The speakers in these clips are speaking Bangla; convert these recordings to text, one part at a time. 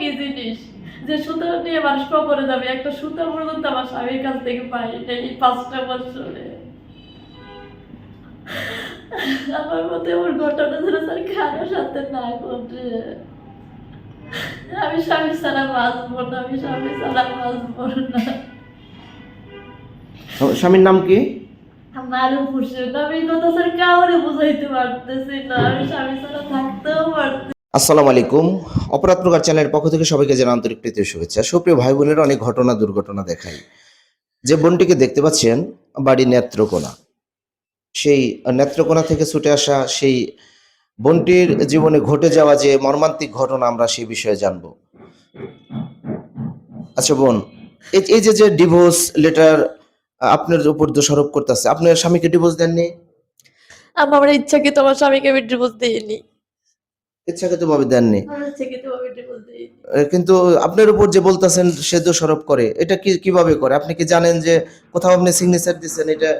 কি জিনিস যে সুতো নিয়ে মানুষ কবরে যাবে একটা সুতো পর্যন্ত আমার স্বামীর কাছ থেকে পাই এই পাঁচটা বছরে। আমার মতে ওর ঘটনা যেন স্যার কারোর সাথে না ঘটে। আমি স্বামী ছাড়া বাঁচবো না আমি স্বামী ছাড়া বাঁচবো না। স্বামীর নাম কি? আমার খুশি না আমি কথা স্যার কাউরে বুঝাইতে পারতেছি না আমি স্বামী ছাড়া থাকতেও পারতেছি আসসালামু আলাইকুম। অপরাধ প্রকার চ্যানেলের পক্ষ থেকে সবাইকে জানা আন্তরিক প্রীতি শুভেচ্ছা। সুপ্রিয় ভাই বোনের অনেক ঘটনা, দুর্ঘটনা দেখাই। যে বোনটিকে দেখতে পাচ্ছেন বাড়ি নেত্রকোনা। সেই নেত্রকোনা থেকে ছুটে আসা সেই বোনটির জীবনে ঘটে যাওয়া যে মর্মান্তিক ঘটনা আমরা সেই বিষয়ে জানব। আচ্ছা বোন এই যে যে ডিভোর্স লেটার আপনার উপর দোষারোপ করতেছে, আপনার স্বামীকে ডিভোর্স দেননি? আমার ইচ্ছাকৃত আমার স্বামীকে আমি ডিভোর্স দিইনি। ইচ্ছাকৃত ভাবে দেননি। কিন্তু আপনার উপর যে বলতেছেন সে দোষারোপ করে। এটা কি কীভাবে করে? আপনি কি জানেন যে কোথাও আপনি সিগনেচার দিচ্ছেন এটা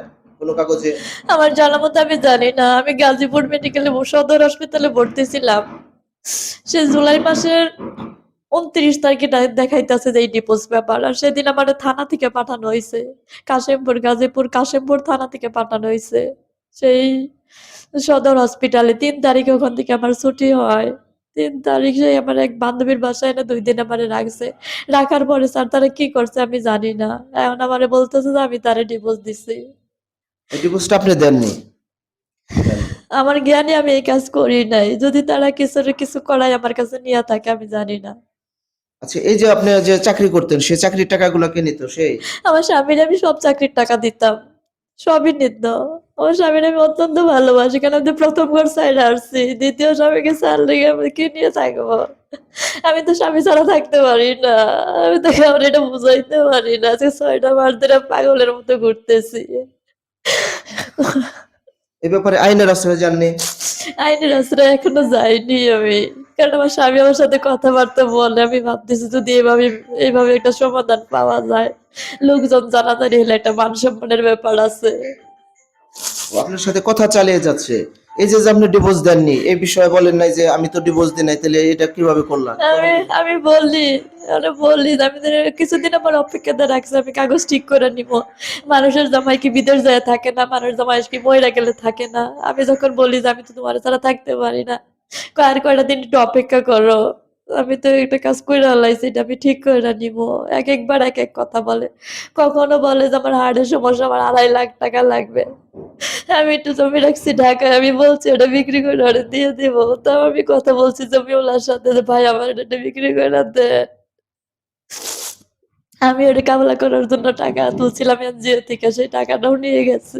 কোনো কাগজে? আমার জানা মতো আমি জানি না। আমি গাজীপুর মেডিকেলে সদর হসপিটালে ভর্তি ছিলাম সে জুলাই মাসের উনত্রিশ তারিখে দেখাইতেছে যে এই ডিপোজ ব্যাপার। আর সেদিন আমার থানা থেকে পাঠানো হয়েছে কাশিমপুর গাজীপুর কাশিমপুর থানা থেকে পাঠানো হয়েছে সেই সদর হসপিটালে তিন তারিখে ওখান থেকে আমার ছুটি হয়। তিন তারিখ আমার এক বান্ধবীর বাসায় এনে দুই দিন আমারে রাখছে। রাখার পরে স্যার তারা কি করছে আমি জানি না। এখন আমারে বলতেছে যে আমি তারে ডিভোর্স দিছি। ডিভোর্সটা আপনি দেননি? আমার জ্ঞানে আমি এই কাজ করি নাই। যদি তারা কিছু কিছু করায় আমার কাছে নিয়ে থাকে আমি জানি না। আচ্ছা এই যে আপনি যে চাকরি করতেন সেই চাকরির টাকাগুলো কে নিত সেই? আমার স্বামীর আমি সব চাকরির টাকা দিতাম। সবই নিত আমার স্বামীর আমি অত্যন্ত ভালোবাসি, কেন আমি প্রথম ঘর সাইডে আসছি, দ্বিতীয় স্বামীকে সার লেগে আমি কি নিয়ে থাকব? আমি তো স্বামী ছাড়া থাকতে পারি না, আমি তো কাউরে এটা বুঝাইতে পারি না যে ছয়টা মাস পাগলের মতো ঘুরতেছি। এই ব্যাপারে আইনের আশ্রয় জাননি? আইনের আশ্রয় এখনও যাইনি আমি। কারণ আমার স্বামী আমার সাথে কথাবার্তা বলে আমি ভাবতেছি যদি এভাবে এইভাবে একটা সমাধান পাওয়া যায়। লোকজন জানাজানি হলে একটা মান সম্মানের ব্যাপার আছে। আপনার সাথে কথা চালিয়ে যাচ্ছে। এই যে আপনি ডিভোর্স দেননি, এই বিষয়ে বলেন নাই যে আমি তো ডিভোর্স দিই নাই, তাহলে এটা কীভাবে করলাম? আমি আমি বললি আরে বললি আমি কিছুদিন আমার অপেক্ষাতে রাখছি, আমি কাগজ ঠিক করে নিব। মানুষের জামাই কি বিদেশ যায় থাকে না মানুষ জামাই কি মহিলা গেলে থাকে না। আমি যখন বলি যে আমি তো তোমার ছাড়া থাকতে পারি না কয়েক কয়টা দিন একটু অপেক্ষা করো। আমি তো একটা কাজ করে আলাইছি এটা আমি ঠিক করে নিব। এক একবার এক এক কথা বলে। কখনো বলে যে আমার হার্টের সমস্যা, আমার আড়াই লাখ টাকা লাগবে। আমি একটু জমি রাখছি ঢাকায়, আমি বলছি ওটা বিক্রি করে দিয়ে দিব। তো আমি কথা বলছি জমি ওলার সাথে ভাই, আমার এটা বিক্রি করে দে। আমি ওটা কামলা করার জন্য টাকা তুলছিলাম এনজিও থেকে, সেই টাকাটাও নিয়ে গেছে।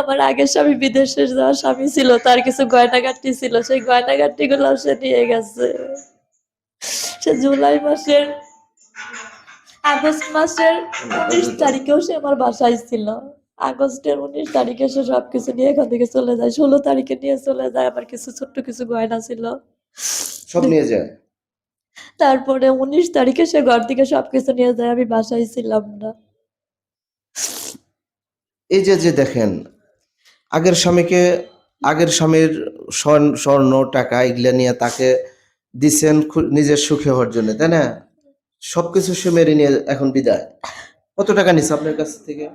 আমার আগের স্বামী বিদেশে যাওয়া স্বামী ছিল, তার কিছু গয়নাগাটি ছিল, সেই গয়নাগাটি গুলো সে নিয়ে গেছে। সে জুলাই মাসের আগস্ট মাসের উনিশ তারিখেও সে আমার বাসায় ছিল। আগস্টের উনিশ তারিখে সে সবকিছু নিয়ে এখান থেকে চলে যায়। ষোলো তারিখে নিয়ে চলে যায় আমার কিছু ছোট্ট কিছু গয়না ছিল। সব নিয়ে যায়? তারপরে উনিশ তারিখে সে ঘর থেকে সবকিছু নিয়ে যায় আমি বাসায় ছিলাম না। এই যে যে দেখেন আগের স্বামীকে আগের স্বামীর স্বর্ণ স্বর্ণ টাকা এগুলা নিয়ে তাকে দিছেন খু- নিজের সুখে হওয়ার জন্য তাই না? সবকিছু সে মেরে নিয়ে এখন বিদায়। কত টাকা নিছে আপনার কাছ থেকে?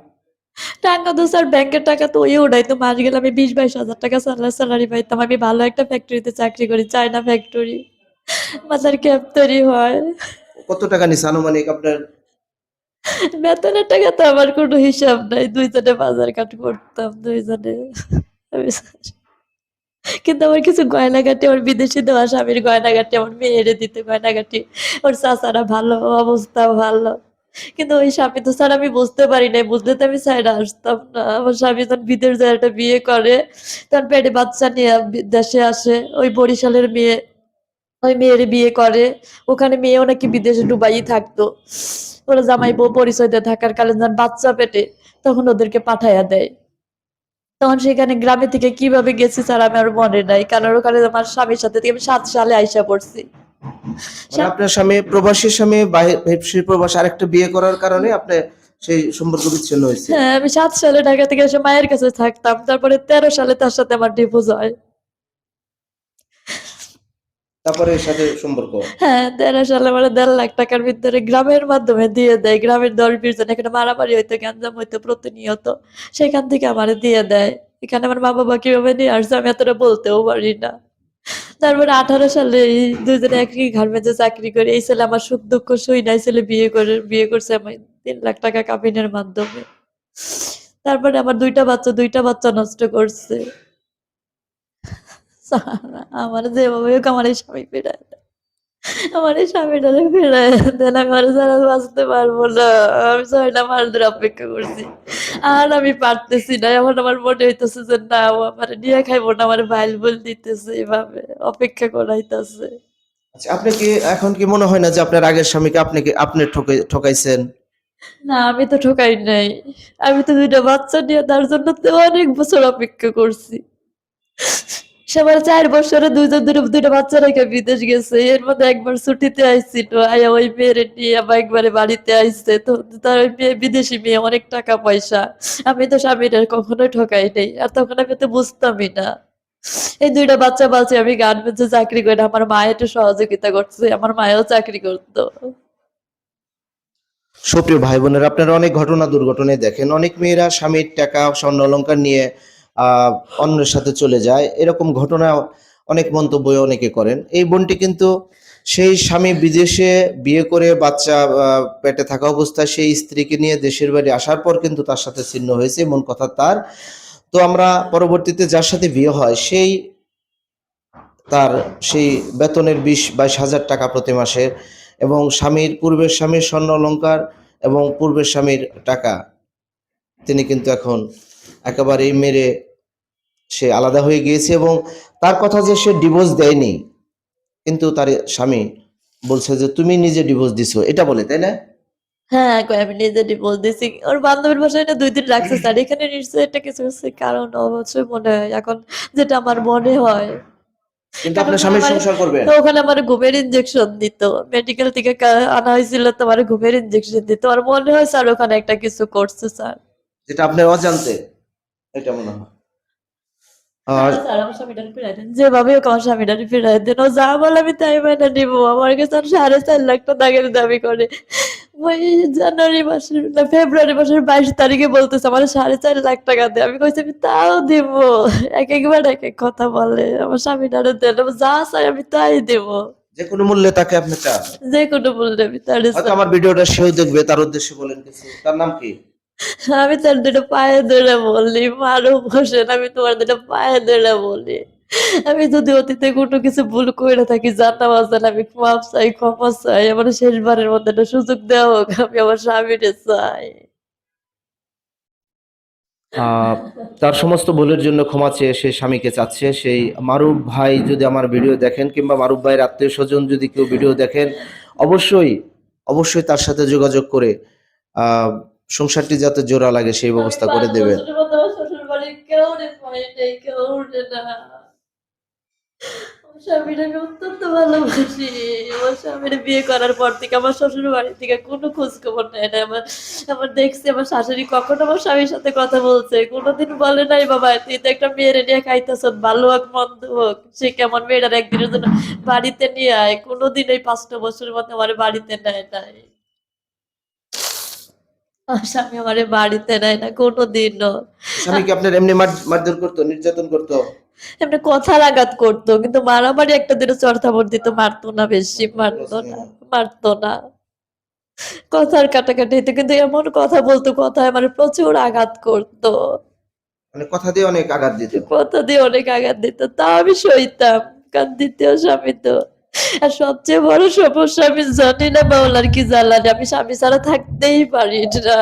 টাকা তো স্যার ব্যাংকের টাকা তো ওই উঠাইতো মাস গেলে আমি বিশ বাইশ হাজার টাকা স্যালারি স্যালারি পাইতাম। আমি ভালো একটা ফ্যাক্টরিতে চাকরি করি চায়না ফ্যাক্টরি মাথার ক্যাপ তৈরি হয়। কত টাকা নিছে আনুমানিক আপনার? বেতনের টাকা তো আমার কোনো হিসাব নাই। দুইজনে বাজার কাট করতাম দুইজনে। আমি কিন্তু আমার কিছু গয়নাগাটি, আমার বিদেশি দেওয়া স্বামীর গয়নাগাটি, আমার মেয়েরে দিতে গয়নাগাটি, ওর চাচারা ভালো অবস্থাও ভালো। কিন্তু ওই স্বামী তো স্যার আমি বুঝতে পারি নাই, বুঝলে তো আমি সাইডে আসতাম না। আমার স্বামী যখন বিদেশ যায় একটা বিয়ে করে, তখন পেটে বাচ্চা নিয়ে দেশে আসে, ওই বরিশালের মেয়ে, ওই মেয়ের বিয়ে করে। ওখানে মেয়েও নাকি বিদেশে ডুবাই থাকতো। ওরা জামাই বউ পরিচয় দিয়ে থাকার যখন বাচ্চা পেটে, তখন ওদেরকে পাঠাইয়া দেয়। তখন সেখানে গ্রামে থেকে কীভাবে গেছি স্যার আমি আর মনে নাই। কারণ ওখানে আমার স্বামীর সাথে থেকে আমি সাত সালে আইসা পড়ছি। মানে আপনার স্বামী প্রবাসী স্বামী বাহির প্রবাস আরেকটা বিয়ে করার কারণে আপনি সেই সম্পর্ক বিচ্ছিন্ন হয়েছে। হ্যাঁ আমি সাত সালে ঢাকা থেকে এসে মায়ের কাছে থাকতাম। তারপরে তেরো সালে তার সাথে আমার ডিভোর্স হয়। তারপরে এর সাথে সম্পর্ক? হ্যাঁ তেরো সালে মানে দেড় লাখ টাকার ভিতরে গ্রামের মাধ্যমে দিয়ে দেয়। গ্রামের দল বীরজন এখানে মারামারি হইতো, গ্যাঞ্জাম হইতো, প্রতিনিয়ত। সেখান থেকে আমারে দিয়ে দেয়। এখানে আমার মা বাবা কীভাবে নিয়ে আসছে আমি এতটা বলতেও পারি না। তারপরে আঠারো সালে এই দুজনে একই গার্মেন্টসে চাকরি করে। এই ছেলে আমার সুখ দুঃখ সই নাই, ছেলে বিয়ে করে, বিয়ে করছে আমি তিন লাখ টাকা কাবিনের মাধ্যমে। তারপরে আমার দুইটা বাচ্চা দুইটা বাচ্চা নষ্ট করছে। আমার যেভাবে হোক আমার এই স্বামী ফেরায়। আমার এই স্বামীটা ফেরায় দেন আমি আর ছাড়া বাঁচতে পারব না। আমি ছয়টা মাস ধরে অপেক্ষা করছি। আর আমি পারতেছি না। এখন আমার মনে হইতেছে যে না ও আমার নিয়ে খাইবো না আমার ভাইল বল দিতেছে এভাবে অপেক্ষা করাইতেছে। আচ্ছা আপনি কি এখন কি মনে হয় না যে আপনার আগের স্বামীকে আপনি কি আপনি ঠকাই ঠকাইছেন? না আমি তো ঠকাই নাই। আমি তো দুইটা বাচ্চা নিয়ে তার জন্য তো অনেক বছর অপেক্ষা করছি। সবার চার বছরে দুইজন দুটো দুইটা বাচ্চা রেখে বিদেশ গেছে। এর মধ্যে একবার ছুটিতে আইছিল আয়া ওই মেয়েরে নিয়ে আবার একবারে বাড়িতে আইসছে তো তার ওই মেয়ে, বিদেশি মেয়ে, অনেক টাকা পয়সা। আমি তো স্বামীরা কখনোই ঠকাই নেই। আর তখন আমি তো বুঝতামই না। এই দুইটা বাচ্চা বাচ্চা আমি গার্মেন্টসে চাকরি করে আমার মা একটু সহযোগিতা করছে, আমার মায়েও চাকরি করতো। সুপ্রিয় ভাই বোনেরা, আপনারা অনেক ঘটনা দুর্ঘটনায় দেখেন। অনেক মেয়েরা স্বামীর টাকা স্বর্ণ অলংকার নিয়ে অন্যের সাথে চলে যায়। এরকম ঘটনা অনেক মন্তব্য অনেকে করেন। এই বোনটি কিন্তু সেই স্বামী বিদেশে বিয়ে করে বাচ্চা পেটে থাকা অবস্থায় সেই স্ত্রীকে নিয়ে দেশের বাড়ি আসার পর কিন্তু তার সাথে ছিন্ন হয়েছে, এমন কথা তার। তো আমরা পরবর্তীতে যার সাথে বিয়ে হয়, সেই তার সেই বেতনের বিশ, বাইশ হাজার টাকা প্রতি মাসে এবং স্বামীর, পূর্বের স্বামীর স্বর্ণ অলঙ্কার এবং পূর্বের স্বামীর টাকা। তিনি কিন্তু এখন একেবারেই মেরে সে আলাদা হয়ে গিয়েছে এবং তার কথা যে সে ডিভোর্স দেয়নি কিন্তু তার স্বামী বলছে যে তুমি নিজে ডিভোর্স দিছো। এটা বলে তাই না? হ্যাঁ আমি নিজে ডিভোর্স দিছি। ওর বান্ধবীর বাসায় না দুই দিন রাখছে স্যার এখানে নিশ্চয়ই একটা কিছু কিছু কারণ অবশ্যই মনে হয়। এখন যেটা আমার মনে হয় কিন্তু আপনার স্বামীর সংসার করবেন তো ওখানে আমার ঘুমের ইনজেকশন দিত। মেডিকেল থেকে আনা হয়েছিল তো আমার ঘুমের ইনজেকশন দিত। আর মনে হয় স্যার ওখানে একটা কিছু করছে স্যার যেটা আপনার অজান্তে এটা মনে হয়। আর স্যার আমার স্বামীটারে ফিরাই দেন। যেভাবে আমার স্বামীটারে ফিরাই দেন। ও যা বলে আমি তাই নিবো। আমার কাছে সাড়ে চার লাখ টাকা দাবি করে। ওই জানুয়ারি মাসের না ফেব্রুয়ারি মাসের বাইশ তারিখে বলতেছে আমার সাড়ে চার লাখ টাকা দে। আমি কইছি আমি তাও দিব। এক একবার এক এক কথা বলে। আমার স্বামীটারে দেন। যা চাই আমি তাই দিব। যে কোনো মূল্যে তাকে আপনি চান। যে কোনো বললে আমি তার আমার ভিডিওটা সেও দেখবে তার উদ্দেশ্যে বলেন কিছু। তার নাম কি? আমি তার দুটো পায়ে ধরে বলি মারো বসেন আমি তোমার দুটো পায়ে ধরে বলি। আমি যদি অতীতে কোনো কিছু ভুল করে থাকি জানা বাজান আমি মাপ চাই, ক্ষমা চাই, আমার শেষবারের মধ্যে একটা সুযোগ দেওয়া হোক, আমি আমার স্বামীরে চাই। তার সমস্ত ভুলের জন্য ক্ষমা চেয়ে সে স্বামীকে চাচ্ছে। সেই মারুফ ভাই যদি আমার ভিডিও দেখেন, কিংবা মারুফ ভাইয়ের আত্মীয় স্বজন যদি কেউ ভিডিও দেখেন, অবশ্যই অবশ্যই তার সাথে যোগাযোগ করে সংসারটি যাতে জোড়া লাগে সেই ব্যবস্থা করে দেবেন অত্যন্ত ভালোবাসি। আমার স্বামীর বিয়ে করার পর থেকে আমার শ্বশুর বাড়ি থেকে কোনো খোঁজ খবর নেয় না আমার আমার দেখছি আমার শাশুড়ি কখনো আমার স্বামীর সাথে কথা বলছে। কোনোদিন বলে নাই বাবা তুই তো একটা মেয়ের নিয়ে খাইতেছ ভালো হোক মন্দ হোক। সে কেমন মেয়েটার একদিনের জন্য বাড়িতে নিয়ে আয়। কোনোদিন এই পাঁচটা বছরের মধ্যে আমার বাড়িতে নেয় নাই। স্বামী আমার বাড়িতে নেয় না কোনোদিনও। স্বামী কি আপনার এমনি মারধর করতো নির্যাতন করতো? এমনি কথার আঘাত করতো কিন্তু মারামারি একটা দিনে দিত মারতো না বেশি মারতো না মারতো না। কথার কাটাকাটি হইতো কিন্তু এমন কথা বলতো কথায় আমার প্রচুর আঘাত করতো। মানে কথা দিয়ে অনেক আঘাত দিত। কথা দিয়ে অনেক আঘাত দিত তা আমি সইতাম কারণ দ্বিতীয় স্বামী তো। আর সবচেয়ে বড় সমস্যা, আমি জানি না বাউলার কি জ্বালানি, আমি স্বামী ছাড়া থাকতেই পারি না।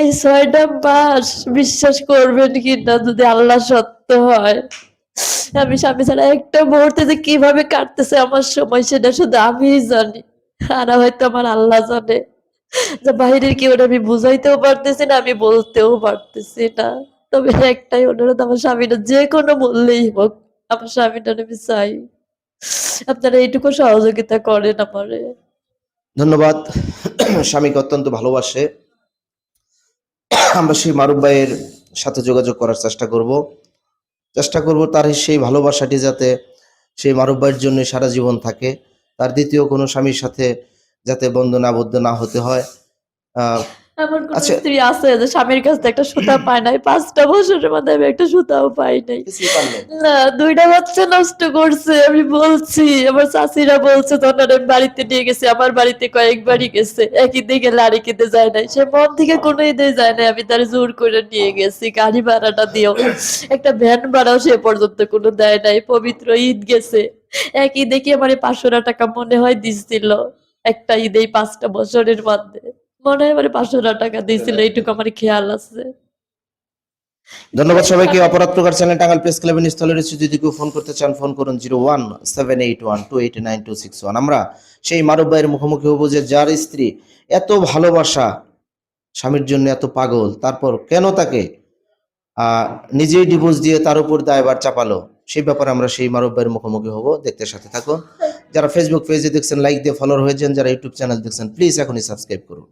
এই ছয়টা মাস বিশ্বাস করবেন কি না যদি আল্লাহ সত্য হয়। আমি স্বামী ছাড়া একটা মুহূর্তে যে কীভাবে কাটতেছে আমার সময়, সেটা শুধু আমিই জানি। আর হয়তো আমার আল্লাহ জানে। যে কি ওটা আমি বুঝাইতেও পারতেছি না, আমি বলতেও পারতেছি না। তবে একটাই অনুরোধ, আমার স্বামীটা যে কোনো মূল্যেই হোক, আমার স্বামীটা আমি চাই। আপনারা এইটুকু সহযোগিতা করেন আমারে। ধন্যবাদ। স্বামীকে অত্যন্ত ভালোবাসে। আমরা সেই মারুফ ভাইয়ের সাথে যোগাযোগ করার চেষ্টা করব। চেষ্টা করব তার সেই ভালোবাসাটি যাতে সেই মারুফ ভাইয়ের জন্য সারা জীবন থাকে। তার দ্বিতীয় কোনো স্বামীর সাথে যাতে বন্ধন আবদ্ধ না হতে হয়। এমন কোন আচ্ছা। স্ত্রী আছে যে স্বামীর কাছ থেকে একটা সুতা পায় নাই? পাঁচটা বছরের মধ্যে আমি একটা সুতাও পাই নাই। না দুইটা বাচ্চা নষ্ট করছে আমি বলছি। আমার চাষিরা বলছে তখন আমি বাড়িতে নিয়ে গেছে আমার বাড়িতে কয়েকবারই গেছে। একই দিকে লাড়ি কিনতে যায় নাই। সে মন থেকে কোনো ঈদে যায় নাই আমি তার জোর করে নিয়ে গেছি গাড়ি ভাড়াটা দিও একটা ভ্যান ভাড়াও সে পর্যন্ত কোনো দেয় নাই পবিত্র ঈদ গেছে। একই কি আমার পাঁচশো টাকা মনে হয় দিছিল একটা ঈদেই পাঁচটা বছরের মধ্যে। মনে হয় আমার পাঁচশো টাকা দিয়েছিল এইটুকু আমার খেয়াল আছে। ধন্যবাদ সবাইকে অপরাধ প্রকার চ্যানেল টাঙ্গাল প্রেস ক্লাবের রয়েছে যদি কেউ ফোন করতে চান ফোন করুন zero one seven eight one two eight nine two six one. আমরা সেই মারুফ ভাইয়ের মুখোমুখি হব যে যার স্ত্রী এত ভালোবাসা স্বামীর জন্য এত পাগল তারপর কেন তাকে নিজেই ডিভোর্স দিয়ে তার উপর দায়বার চাপালো সেই ব্যাপারে আমরা সেই মারুফ ভাইয়ের মুখোমুখি হব। দেখতে সাথে থাকুন। যারা ফেসবুক পেজে দেখছেন লাইক দিয়ে ফলোর হয়েছেন যারা ইউটিউব চ্যানেল দেখছেন প্লিজ এখনই সাবস্ক্রাইব করুন।